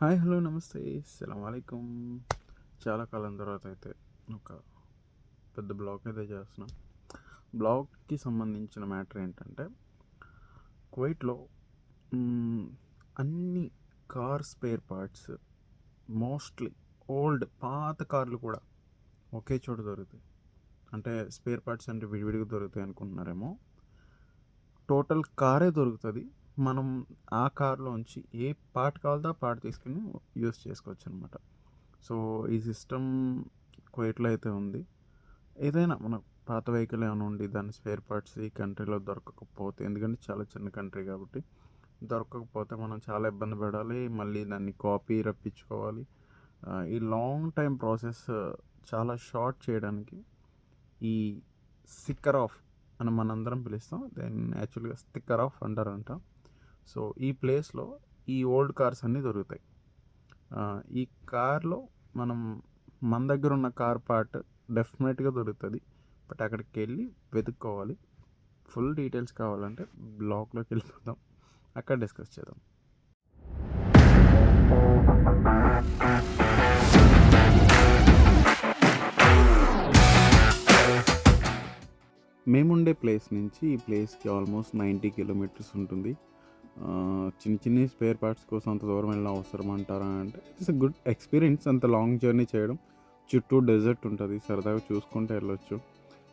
Hi hello నమస్తే. అస్సలం వాలేకుమ్ చాలా కాలం తర్వాత అయితే ఒక పెద్ద బ్లాగ్ అయితే చేస్తున్నాం. బ్లాగ్కి సంబంధించిన మ్యాటర్ ఏంటంటే కువైట్లో అన్ని car spare parts mostly old పాత కార్లు కూడా ఒకే చోట దొరుకుతాయి. అంటే స్పేర్ పార్ట్స్ అంటే విడివిడిగా దొరుకుతాయి అనుకుంటున్నారేమో. టోటల్ కారే దొరుకుతుంది. మనం ఆ కార్లోంచి ఏ పార్ట్ కావాలో ఆ పార్ట్ తీసుకుని యూస్ చేసుకోవచ్చు అనమాట సో ఈ సిస్టమ్ కువైట్లో అయితే ఉంది. ఏదైనా మన పాత వెహికల్ ఏమైనా ఉండి దాని స్పేర్ పార్ట్స్ ఈ కంట్రీలో దొరకకపోతే ఎందుకంటే చాలా చిన్న కంట్రీ కాబట్టి దొరకకపోతే మనం చాలా ఇబ్బంది పడాలి. మళ్ళీ దాన్ని కాపీ రప్పించుకోవాలి. ఈ లాంగ్ టైం ప్రాసెస్ చాలా షార్ట్ చేయడానికి ఈ స్టిక్కర్ ఆఫ్ అని మనందరం పిలుస్తాం. దాన్ని యాక్చువల్గా స్టిక్కర్ ఆఫ్ అంటారంట. సో ఈ ప్లేస్లో ఈ ఓల్డ్ కార్స్ అన్నీ దొరుకుతాయి. ఈ కార్లో మనం మన దగ్గర ఉన్న కార్ పార్ట్ డెఫినెట్గా దొరుకుతుంది. బట్ అక్కడికి వెళ్ళి వెతుక్కోవాలి. ఫుల్ డీటెయిల్స్ కావాలంటే బ్లాగ్లోకి వెళ్ళిపోదాం. అక్కడ డిస్కస్ చేద్దాం. మేముండే ప్లేస్ నుంచి ఈ ప్లేస్కి ఆల్మోస్ట్ నైంటీ కిలోమీటర్స్ ఉంటుంది. చిన్న చిన్న స్పేర్ పార్ట్స్ కోసం అంత దూరం వెళ్ళిన అవసరం అంటారా అంటే ఇట్స్ గుడ్ ఎక్స్పీరియన్స్ అంత లాంగ్ జర్నీ చేయడం. చుట్టూ డెజర్ట్ ఉంటుంది సరదాగా చూసుకుంటూ వెళ్ళొచ్చు.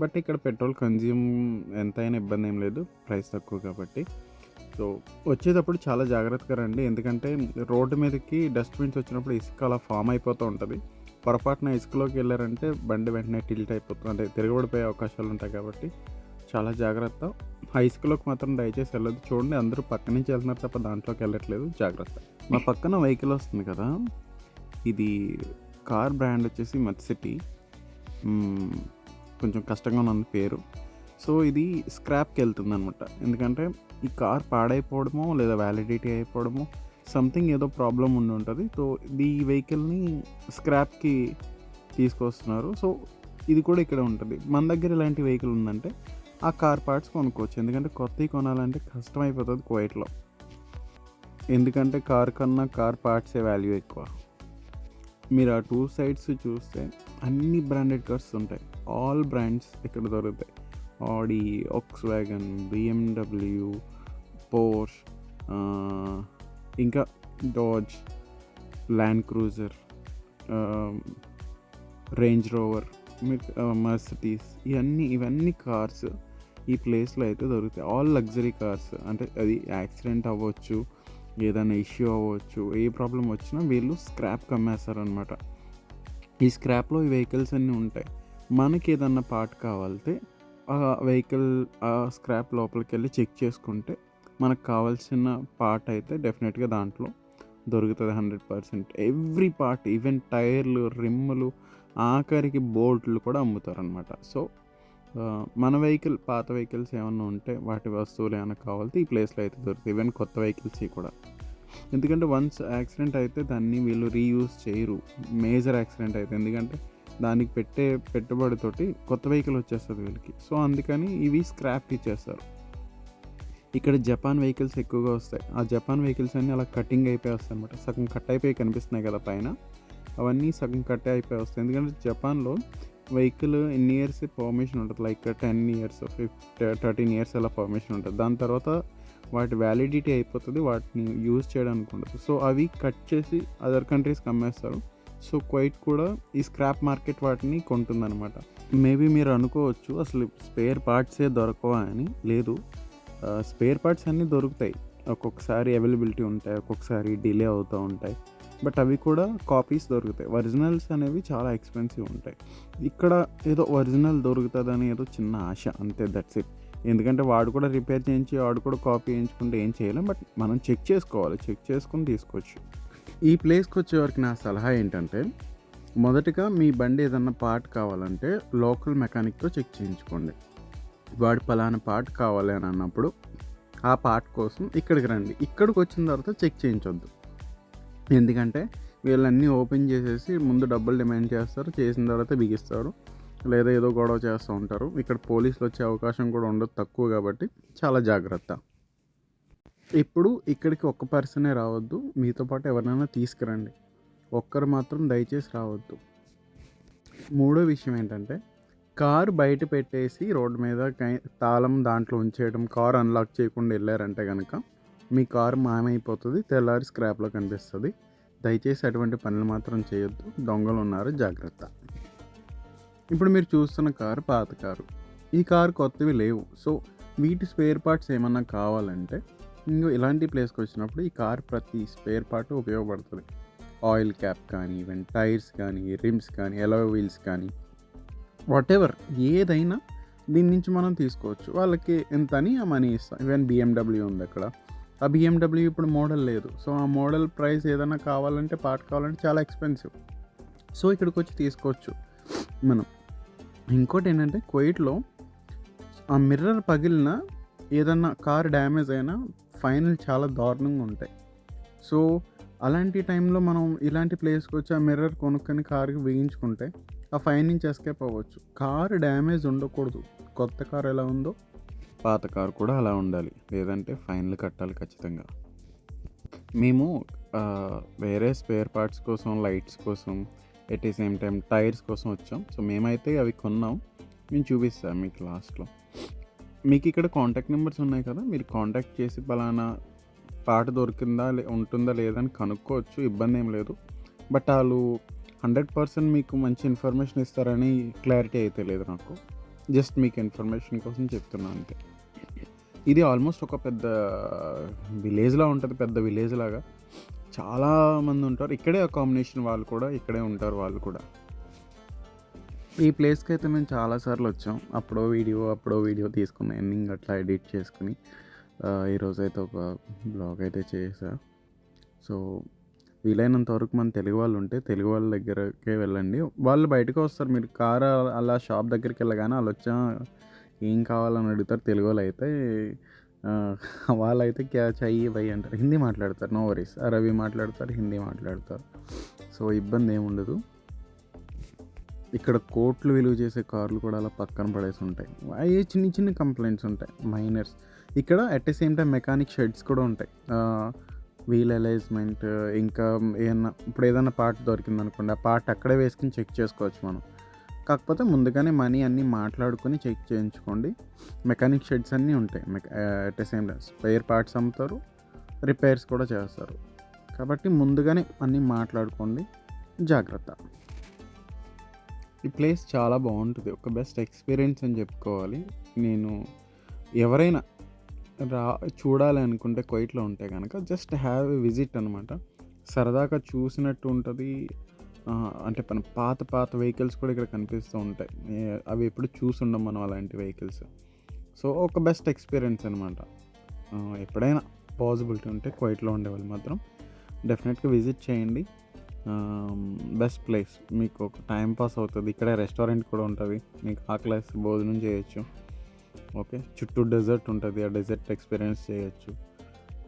బట్ ఇక్కడ పెట్రోల్ కన్జ్యూమ్ ఎంతైనా ఇబ్బంది ఏం లేదు ప్రైస్ తక్కువ కాబట్టి. సో వచ్చేటప్పుడు చాలా జాగ్రత్తగా రండి. ఎందుకంటే రోడ్డు మీదకి డస్ట్బిన్స్ వచ్చినప్పుడు ఇసుక అలా ఫామ్ అయిపోతూ ఉంటుంది. పొరపాటున ఇసుకలోకి వెళ్ళారంటే బండి వెంటనే టిల్ట్ అయిపోతుంది అంటే తిరగబడిపోయే అవకాశాలు ఉంటాయి కాబట్టి. చాలా జాగ్రత్త. ఆ ఇసుకలోకి మాత్రం దయచేసి వెళ్ళదు చూడండి అందరూ పక్క నుంచి వెళ్తున్నారు తప్ప దాంట్లోకి వెళ్ళట్లేదు. జాగ్రత్త. మా పక్కన వెహికల్ వస్తుంది కదా. ఇది కార్ బ్రాండ్ వచ్చేసి మత్సిటీ కొంచెం కష్టంగా ఉంది పేరు. సో ఇది స్క్రాప్కి వెళ్తుంది అనమాట ఎందుకంటే ఈ కార్ పాడైపోవడమో లేదా వ్యాలిడిటీ అయిపోవడమో సంథింగ్ ఏదో ప్రాబ్లం ఉండి ఉంటుంది. సో ఈ వెహికల్ని స్క్రాప్కి తీసుకొస్తున్నారు. సో ఇది కూడా ఇక్కడ ఉంటుంది. మన దగ్గర ఇలాంటి వెహికల్ ఉందంటే ఆ కార్ పార్ట్స్ కొనుక్కోవచ్చు. ఎందుకంటే కొత్తవి కొనాలంటే కష్టం అయిపోతుంది కువైట్లో ఎందుకంటే కార్ కన్నా కార్ పార్ట్సే వాల్యూ ఎక్కువ. మీరు ఆ టూ సైడ్స్ చూస్తే అన్ని బ్రాండెడ్ కార్స్ ఉంటాయి. ఆల్ బ్రాండ్స్ ఇక్కడ దొరుకుతాయి. Audi Volkswagen BMW Porsche ఇంకా Dodge Land Cruiser Range Rover Mercedes ఇవన్నీ ఇవన్నీ కార్స్ ఈ ప్లేస్లో అయితే దొరుకుతాయి. ఆల్ లగ్జరీ కార్స్ అంటే అది యాక్సిడెంట్ అవ్వచ్చు ఏదైనా ఇష్యూ అవ్వచ్చు ఏ ప్రాబ్లం వచ్చినా వీళ్ళు స్క్రాప్కి కమ్మేస్తారనమాట ఈ స్క్రాప్లో ఈ వెహికల్స్ అన్నీ ఉంటాయి. మనకి ఏదన్నా పార్ట్ కావాలితే ఆ వెహికల్ ఆ స్క్రాప్ లోపలికి వెళ్ళి చెక్ చేసుకుంటే మనకు కావాల్సిన పార్ట్ అయితే డెఫినెట్గా దాంట్లో దొరుకుతుంది hundred percent every part even టైర్లు రిమ్ములు ఆఖరికి బోల్ట్లు కూడా అమ్ముతారనమాట సో మన వెహికల్ పాత వెహికల్స్ ఏమన్నా ఉంటే వాటి వస్తువులు ఏమైనా కావాలంటే ఈ ప్లేస్లో అయితే దొరుకుతాయి. ఈవెన్ కొత్త వెహికల్స్ కూడా. ఎందుకంటే వన్స్ యాక్సిడెంట్ అయితే దాన్ని వీళ్ళు రీయూజ్ చేయరు. మేజర్ యాక్సిడెంట్ అయితే. ఎందుకంటే దానికి పెట్టే పెట్టుబడితోటి కొత్త వెహికల్ వచ్చేస్తుంది వీళ్ళకి. సో అందుకని ఇవి స్క్రాప్ ఇచ్చేస్తారు. ఇక్కడ జపాన్ వెహికల్స్ ఎక్కువగా వస్తాయి. ఆ జపాన్ వెహికల్స్ అన్నీ అలా కటింగ్ అయిపోయి వస్తాయి అనమాట సగం కట్ అయిపోయి కనిపిస్తున్నాయి కదా పైన. అవన్నీ సగం కట్ అయిపోయి వస్తాయి. ఎందుకంటే జపాన్లో వెహికల్ ఎన్ని ఇయర్స్ పర్మిషన్ ఉంటుంది? Like ten years fifty thirteen years అలా పర్మిషన్ ఉంటుంది. దాని తర్వాత వాటి వ్యాలిడిటీ అయిపోతుంది వాటిని యూజ్ చేయడానికి ఉండదు. సో అవి కట్ చేసి అదర్ కంట్రీస్కి అమ్మేస్తారు. సో క్వైట్ కూడా ఈ స్క్రాప్ మార్కెట్ వాటిని కొంటుందన్నమాట. మేబీ మీరు అనుకోవచ్చు అసలు స్పేర్ పార్ట్సే దొరకవా అని? లేదు. స్పేర్ పార్ట్స్ అన్నీ దొరుకుతాయి. ఒక్కొక్కసారి అవైలబిలిటీ ఉంటాయి ఒక్కొక్కసారి డిలే అవుతూ ఉంటాయి. బట్ అవి కూడా కాపీస్ దొరుకుతాయి. ఒరిజినల్స్ అనేవి చాలా ఎక్స్పెన్సివ్ ఉంటాయి. ఇక్కడ ఏదో ఒరిజినల్ దొరుకుతుందని ఏదో చిన్న ఆశ. అంతే దట్స్ ఇట్ ఎందుకంటే వాడు కూడా రిపేర్ చేయించి వాడు కూడా కాపీ చేయించుకుంటే ఏం చేయలేం. బట్ మనం చెక్ చేసుకోవాలి. చెక్ చేసుకుని తీసుకోవచ్చు. ఈ ప్లేస్కి వచ్చేవరకు నా సలహా ఏంటంటే మొదటగా మీ బండి ఏదన్నా పార్ట్ కావాలంటే లోకల్ మెకానిక్తో చెక్ చేయించుకోండి. వాడు పలానా పార్ట్ కావాలి అని అన్నప్పుడు ఆ పార్ట్ కోసం ఇక్కడికి రండి. ఇక్కడికి వచ్చిన తర్వాత చెక్ చేయించొద్దు. ఎందుకంటే వీళ్ళన్నీ ఓపెన్ చేసేసి ముందు డబ్బులు డిమాండ్ చేస్తారు చేసిన తర్వాత బిగిస్తారు. లేదా ఏదో గొడవ చేస్తూ ఉంటారు. ఇక్కడ పోలీసులు వచ్చే అవకాశం కూడా ఉండదు తక్కువ కాబట్టి చాలా జాగ్రత్త. ఇప్పుడు ఇక్కడికి ఒక్క పర్సనే రావద్దు మీతో పాటు ఎవరినైనా తీసుకురండి. ఒక్కరు మాత్రం దయచేసి రావద్దు. మూడో విషయం ఏంటంటే కారు బయట పెట్టేసి రోడ్డు మీద కై- తాళం దాంట్లో ఉంచేయడం కార్ అన్లాక్ చేయకుండా వెళ్ళారంటే కనుక మీ కారు మాయమైపోతుంది తెల్లారి స్క్రాప్లో కనిపిస్తుంది. దయచేసి అటువంటి పనులు మాత్రం చేయొద్దు. దొంగలు ఉన్నారు జాగ్రత్త. ఇప్పుడు మీరు చూస్తున్న కారు పాత కారు. ఈ కారు కొత్తవి లేవు. సో వీటి స్పేర్ పార్ట్స్ ఏమన్నా కావాలంటే ఇంకో ఇలాంటి ప్లేస్కి వచ్చినప్పుడు ఈ కార్ ప్రతి స్పేర్ పార్ట్ ఉపయోగపడుతుంది. ఆయిల్ క్యాప్ కానీ ఈవెన్ టైర్స్ కానీ రిమ్స్ కానీ ఎలో వీల్స్ కానీ వాట్ ఎవర్ ఏదైనా దీని నుంచి మనం తీసుకోవచ్చు. వాళ్ళకి ఎంత అని ఆ మనీ ఇస్తాం. ఈవెన్ బిఎండబ్ల్యూ ఉంది అక్కడ. ఆ బిఎండబ్ల్యూ ఇప్పుడు మోడల్ లేదు. సో ఆ మోడల్ ప్రైస్ ఏదైనా కావాలంటే పార్ట్ కావాలంటే చాలా ఎక్స్పెన్సివ్. సో ఇక్కడికి వచ్చి తీసుకోవచ్చు మనం. ఇంకోటి ఏంటంటే కువైట్లో ఆ మిర్రర్ పగిలిన ఏదన్నా కార్ డ్యామేజ్ అయినా ఫైనల్ చాలా దారుణంగా ఉంటాయి. సో అలాంటి టైంలో మనం ఇలాంటి ప్లేస్కి వచ్చి ఆ మిర్రర్ కొనుక్కొని కార్కి వేయించుకుంటే ఆ ఫైన్ నుంచి ఎస్కేప్ అవ్వచ్చు. కారు డ్యామేజ్ ఉండకూడదు. కొత్త కారు ఎలా ఉందో పాత కారు కూడా అలా ఉండాలి. లేదంటే ఫైన్లు కట్టాలి ఖచ్చితంగా. మేము వేరే స్పేర్ పార్ట్స్ కోసం లైట్స్ కోసం ఎట్ ఈ సేమ్ టైం టైర్స్ కోసం వచ్చాం. సో మేమైతే అవి కొన్నాం. నేను చూపిస్తాను మీకు లాస్ట్లో. మీకు ఇక్కడ కాంటాక్ట్ నెంబర్స్ ఉన్నాయి కదా? మీరు కాంటాక్ట్ చేసి పలానా పాట దొరికిందా లే ఉంటుందా లేదా అని కనుక్కోవచ్చు. ఇబ్బంది ఏం లేదు. బట్ వాళ్ళు హండ్రెడ్ పర్సెంట్ మీకు మంచి ఇన్ఫర్మేషన్ ఇస్తారని క్లారిటీ అయితే లేదు నాకు. జస్ట్ మీకు ఇన్ఫర్మేషన్ కోసం చెప్తున్నాను అంతే. ఇది ఆల్మోస్ట్ ఒక పెద్ద విలేజ్లా ఉంటుంది పెద్ద విలేజ్ లాగా. చాలా మంది ఉంటారు. ఇక్కడే అకామిడేషన్ వాళ్ళు కూడా ఇక్కడే ఉంటారు వాళ్ళు కూడా. ఈ ప్లేస్కి అయితే మేము చాలాసార్లు వచ్చాం. అప్పుడో వీడియో అప్పుడో వీడియో తీసుకున్నాం ఎండింగ్ అట్లా ఎడిట్ చేసుకుని ఈరోజు అయితే ఒక బ్లాగ్ అయితే చేసా. సో వీలైనంత వరకు మన తెలుగు వాళ్ళు ఉంటే తెలుగు వాళ్ళ దగ్గరకే వెళ్ళండి. వాళ్ళు బయటకు వస్తారు. మీరు కార్ అలా షాప్ దగ్గరికి వెళ్ళగానే వాళ్ళు వచ్చా ఏం కావాలని అడుగుతారు తెలుగు వాళ్ళు అయితే వాళ్ళైతే క్యా చెయ్యి భయ్ అంటారు. హిందీ మాట్లాడతారు నో వరీస్. అరబీ మాట్లాడతారు హిందీ మాట్లాడతారు. సో ఇబ్బంది ఏముండదు ఉండదు. ఇక్కడ కోట్లు విలువ చేసే కార్లు కూడా అలా పక్కన పడేసి ఉంటాయి. అవి చిన్న చిన్న కంప్లైంట్స్ ఉంటాయి మైనర్స్. ఇక్కడ at the same time mechanic sheds కూడా ఉంటాయి. వీల్ అలైజ్మెంట్ ఇంకా ఏమన్నా ఇప్పుడు ఏదైనా పార్ట్ దొరికిందనుకోండి ఆ పార్ట్ అక్కడే వేసుకుని చెక్ చేసుకోవచ్చు మనం. కాకపోతే ముందుగానే మనీ అన్నీ మాట్లాడుకొని చెక్ చేయించుకోండి. మెకానిక్ షెడ్స్ అన్నీ ఉంటాయి. మెక at the same time spare parts అమ్ముతారు రిపేర్స్ కూడా చేస్తారు. కాబట్టి ముందుగానే అన్నీ మాట్లాడుకోండి. జాగ్రత్త. ఈ ప్లేస్ చాలా బాగుంటుంది. ఒక బెస్ట్ ఎక్స్పీరియన్స్ అని చెప్పుకోవాలి. నేను ఎవరైనా రా చూడాలి అనుకుంటే కొయిట్లో ఉంటే కనుక జస్ట్ హ్యావ్ ఎ విజిట్ అనమాట సరదాగా చూసినట్టు ఉంటుంది. అంటే మన పాత పాత వెహికల్స్ కూడా ఇక్కడ కనిపిస్తూ ఉంటాయి. అవి ఎప్పుడు చూసుండం మనం అలాంటి వెహికల్స్. సో ఒక బెస్ట్ ఎక్స్పీరియన్స్ అనమాట ఎప్పుడైనా పాసిబిలిటీ ఉంటే కొయిట్లో ఉండేవాళ్ళు మాత్రం డెఫినెట్గా విజిట్ చేయండి. Best place. మీకు ఒక టైం పాస్ అవుతుంది. ఇక్కడే రెస్టారెంట్ కూడా ఉంటుంది. మీకు ఆకలేసి భోజనం చేయొచ్చు. ఓకే? చుట్టూ డెజర్ట్ ఉంటుంది. ఆ డెజర్ట్ ఎక్స్పీరియన్స్ చేయొచ్చు.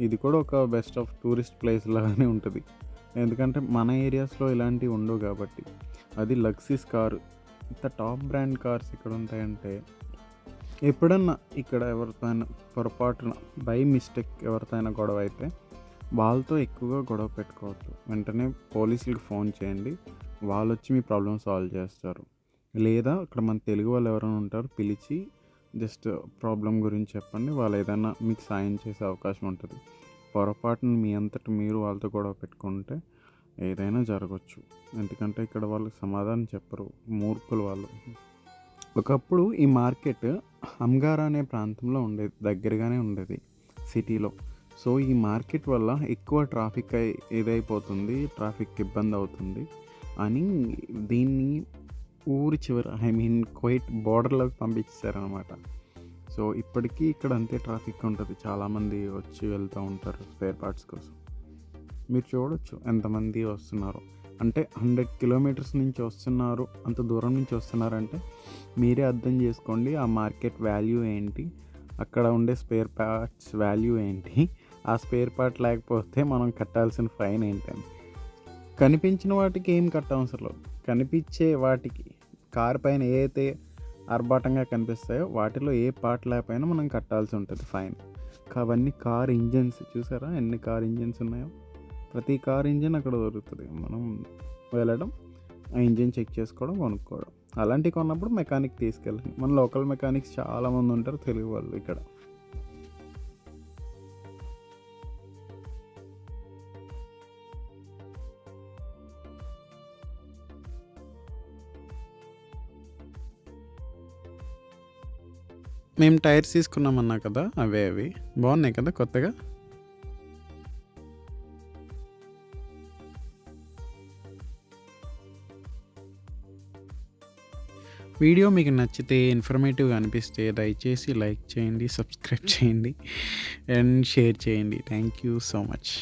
ఇది కూడా ఒక బెస్ట్ ఆఫ్ టూరిస్ట్ ప్లేస్ లాగానే ఉంటుంది. ఎందుకంటే మన ఏరియాస్లో ఇలాంటివి ఉండవు కాబట్టి. అది లక్సీస్ కారు ఇంత టాప్ బ్రాండ్ కార్స్ ఇక్కడ ఉంటాయంటే ఎప్పుడన్నా ఇక్కడ ఎవరితోనైనా పొరపాటున బై మిస్టేక్ ఎవరితో అయినా గొడవ అయితే వాళ్ళతో ఎక్కువగా గొడవ పెట్టుకోవద్దు. వెంటనే పోలీసులకు ఫోన్ చేయండి. వాళ్ళు వచ్చి మీ ప్రాబ్లమ్ సాల్వ్ చేస్తారు. లేదా అక్కడ మన తెలుగు వాళ్ళు ఎవరైనా ఉంటారు పిలిచి జస్ట్ ప్రాబ్లం గురించి చెప్పండి. వాళ్ళు ఏదైనా మీకు సాయం చేసే అవకాశం ఉంటుంది. పొరపాటున మీ అంతటి మీరు వాళ్ళతో గొడవ పెట్టుకుంటే ఏదైనా జరగచ్చు. ఎందుకంటే ఇక్కడ వాళ్ళు సమాధానం చెప్పరు మూర్ఖులు వాళ్ళు. ఒకప్పుడు ఈ మార్కెట్ హంగారా అనే ప్రాంతంలో ఉండేది దగ్గరగానే ఉండేది సిటీలో. సో ఈ మార్కెట్ వల్ల ఎక్కువ ట్రాఫిక్ అయి ఇదైపోతుంది ట్రాఫిక్ ఇబ్బంది అవుతుంది అని దీన్ని ఊరి చివర ఐ మీన్ క్వైట్ బార్డర్లోకి పంపించారనమాట సో ఇప్పటికీ ఇక్కడ అంతే ట్రాఫిక్ ఉంటుంది. చాలామంది వచ్చి వెళ్తూ ఉంటారు స్పేర్ పార్ట్స్ కోసం. మీరు చూడొచ్చు ఎంతమంది వస్తున్నారు. అంటే హండ్రెడ్ కిలోమీటర్స్ నుంచి వస్తున్నారు. అంత దూరం నుంచి వస్తున్నారంటే మీరే అర్థం చేసుకోండి ఆ మార్కెట్ వాల్యూ ఏంటి అక్కడ ఉండే స్పేర్ పార్ట్స్ వాల్యూ ఏంటి ఆ స్పేర్ పార్ట్ లేకపోతే మనం కట్టాల్సిన ఫైన్ ఏంటని కనిపించిన వాటికి ఏం కట్టవసరం లేదు. కనిపించే వాటికి కార్ పైన ఏ అయితే ఆర్భాటంగా కనిపిస్తాయో వాటిలో ఏ పార్ట్ లేకపోయినా మనం కట్టాల్సి ఉంటుంది ఫైన్. అవన్నీ కార్ ఇంజన్స్ చూసారా? ఎన్ని కార్ ఇంజన్స్ ఉన్నాయో? ప్రతి కార్ ఇంజన్ అక్కడ దొరుకుతుంది. మనం వెళ్ళడం ఆ ఇంజిన్ చెక్ చేసుకోవడం కొనుక్కోవడం. అలాంటివి కొన్నప్పుడు మెకానిక్ తీసుకెళ్ళండి మన లోకల్ మెకానిక్స్ చాలామంది ఉంటారు తెలుగు వాళ్ళు ఇక్కడ. మేము టైర్స్ తీసుకున్నామన్నా కదా అవే అవి. బాగున్నాయి కదా కొత్తగా? వీడియో మీకు నచ్చితే ఇన్ఫర్మేటివ్గా అనిపిస్తే దయచేసి లైక్ చేయండి సబ్స్క్రైబ్ చేయండి అండ్ షేర్ చేయండి. Thank you so much.